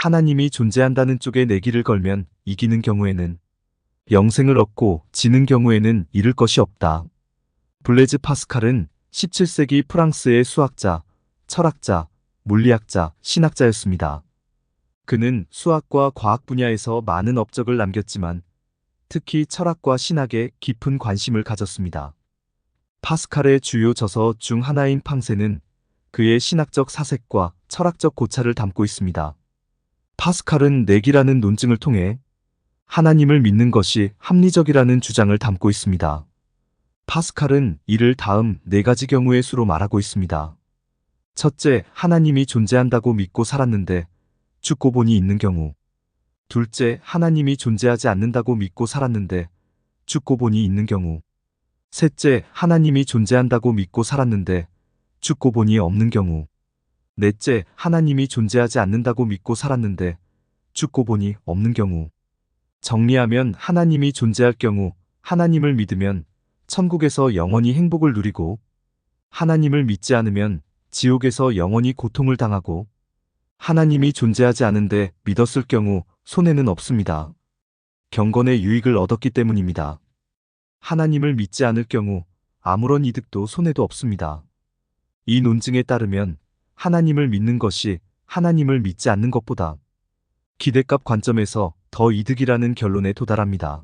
하나님이 존재한다는 쪽에 내기를 걸면 이기는 경우에는 영생을 얻고 지는 경우에는 잃을 것이 없다. 블레즈 파스칼은 17세기 프랑스의 수학자, 철학자, 물리학자, 신학자였습니다. 그는 수학과 과학 분야에서 많은 업적을 남겼지만 특히 철학과 신학에 깊은 관심을 가졌습니다. 파스칼의 주요 저서 중 하나인 팡세는 그의 신학적 사색과 철학적 고찰을 담고 있습니다. 파스칼은 내기라는 논증을 통해 하나님을 믿는 것이 합리적이라는 주장을 담고 있습니다. 파스칼은 이를 다음 네 가지 경우의 수로 말하고 있습니다. 첫째, 하나님이 존재한다고 믿고 살았는데 죽고 보니 있는 경우. 둘째, 하나님이 존재하지 않는다고 믿고 살았는데 죽고 보니 있는 경우. 셋째, 하나님이 존재한다고 믿고 살았는데 죽고 보니 없는 경우. 넷째, 하나님이 존재하지 않는다고 믿고 살았는데 죽고 보니 없는 경우. 정리하면 하나님이 존재할 경우 하나님을 믿으면 천국에서 영원히 행복을 누리고 하나님을 믿지 않으면 지옥에서 영원히 고통을 당하고 하나님이 존재하지 않은데 믿었을 경우 손해는 없습니다. 경건의 유익을 얻었기 때문입니다. 하나님을 믿지 않을 경우 아무런 이득도 손해도 없습니다. 이 논증에 따르면 하나님을 믿는 것이 하나님을 믿지 않는 것보다 기대값 관점에서 더 이득이라는 결론에 도달합니다.